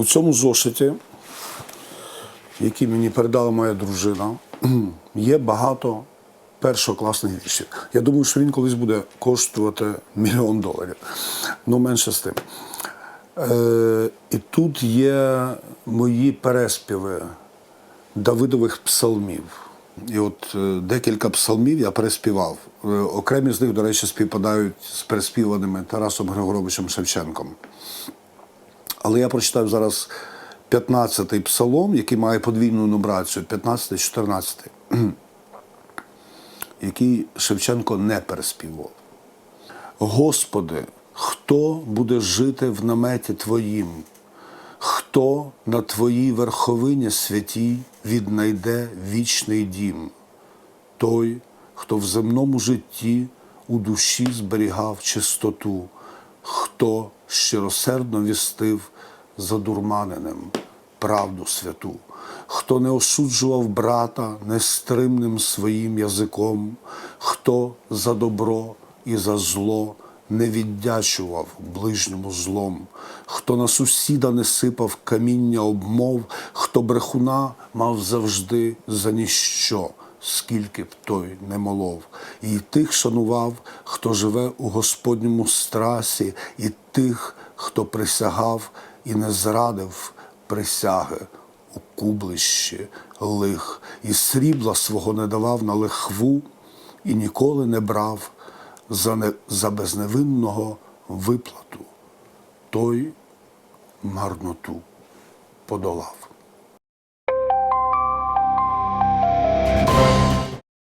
У цьому зошиті, який мені передала моя дружина, є багато першокласних віршів. Я думаю, що він колись буде коштувати мільйон доларів. Ну, менше з тим. Е, і тут є мої переспіви Давидових псалмів. І от е, декілька псалмів я переспівав. Е, окремі з них, до речі, співпадають з переспіваними Тарасом Григоровичем Шевченком. Але я прочитаю зараз 15-й псалом, який має подвійну нумерацію, 15-14, який Шевченко не переспівав. Господи, хто буде жити в наметі Твоїм? Хто на Твоїй верховині святій віднайде вічний дім? Той, хто в земному житті у душі зберігав чистоту, хто щиросердно вістив задурманеним правду святу, хто не осуджував брата нестримним своїм язиком, хто за добро і за зло не віддячував ближньому злом, хто на сусіда не сипав каміння обмов, хто брехуна мав завжди за ніщо, скільки б той не молов, і тих шанував, хто живе у Господньому страсі, і тих, хто присягав і не зрадив присяги у кублищі лих, і срібла свого не давав на лихву, і ніколи не брав за, не, за безневинного виплату, той марноту подолав.